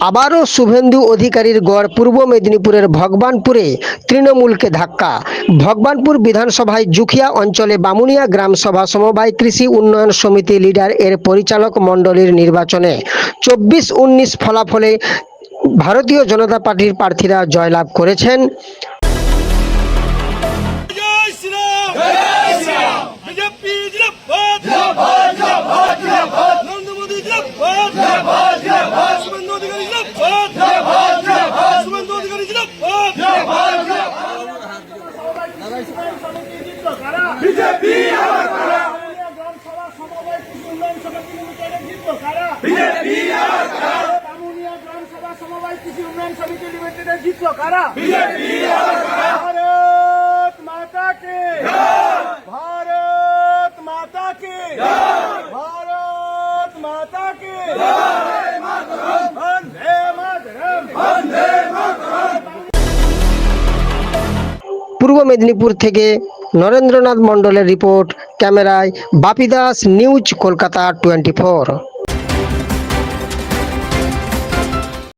আবারও শুভেন্দু অধিকারীর গড় পূর্ব মেদিনীপুরের ভগবানপুরে তৃণমূলকে ধাক্কা। ভগবানপুর বিধানসভায় জুখিয়া অঞ্চলে বামুনিয়া গ্রাম সভা সমবায় কৃষি উন্নয়ন সমিতি লিডার এর পরিচালক মণ্ডলীর নির্বাচনে। চব্বিশ উনিশ ফলাফলে ভারতীয় জনতা পার্টির প্রার্থীরা জয়লাভ করেছেন। বিজেপি আমার কারা? বিজেপি আমার কারা? বামুনিয়া গ্রাম সভা সমবায় কৃষি উন্নয়ন সমিতি লিমিটেডের জিতল কারা? বিজেপি মেদিনীপুর থেকে নরেন্দ্রনাথ মণ্ডলের রিপোর্ট ক্যামেরায় বাপিদাস নিউজ কলকাতা টোয়েন্টি